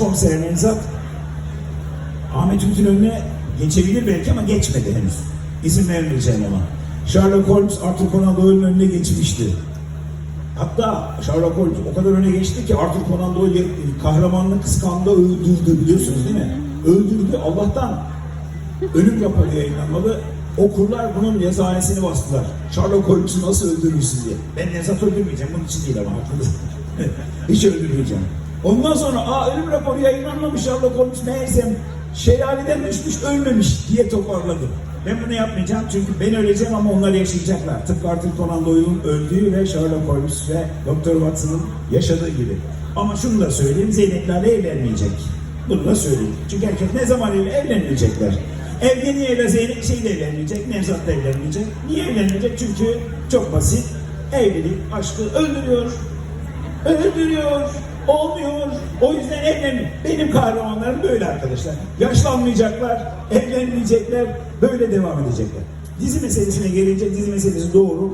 başkomiser Nevzat Ahmet Ümit'in önüne geçebilir belki ama geçmedi henüz. İzin vermeyeceğim ona. Sherlock Holmes Arthur Conan Doyle'ın önüne geçmişti. Hatta Sherlock Holmes o kadar öne geçti ki Arthur Conan Doyle kahramanını kıskandı, öldürdü biliyorsunuz değil mi? Öldürdü. Allah'tan ölüm raporu yayınlanmalı. Okurlar bunun yazanesini bastılar. Sherlock Holmes'u nasıl öldürürsün diye. Ben Nevzat öldürmeyeceğim. Bunun için değil ama haklısın. Hiç öldürmeyeceğim. Ondan sonra aa ölüm raporu yayınlanmamış Sherlock Holmes meğersem şelaleden düşmüş ölmemiş diye toparladı. Ben bunu yapmayacağım çünkü ben öleceğim ama onlar yaşayacaklar. Tıpkı Arthur Conan Doyle'un öldüğü ve Sherlock Holmes ve Dr. Watson'ın yaşadığı gibi. Ama şunu da söyleyeyim Zeynep'le evlenmeyecek. Bunu da söyleyeyim. Çünkü erkek ne zaman evlen- evlenmeyecekler. Evleniyor ile Zeynep şey de evlenmeyecek, Nevzat da evlenmeyecek. Niye evlenmeyecek? Çünkü çok basit. Evlilik aşkı öldürüyor. Öldürüyor. Olmuyor. O yüzden evlenmiyor. Benim kahramanlarım böyle arkadaşlar. Yaşlanmayacaklar, evlenmeyecekler, böyle devam edecekler. Dizi meselesine gelince dizi meselesi doğru.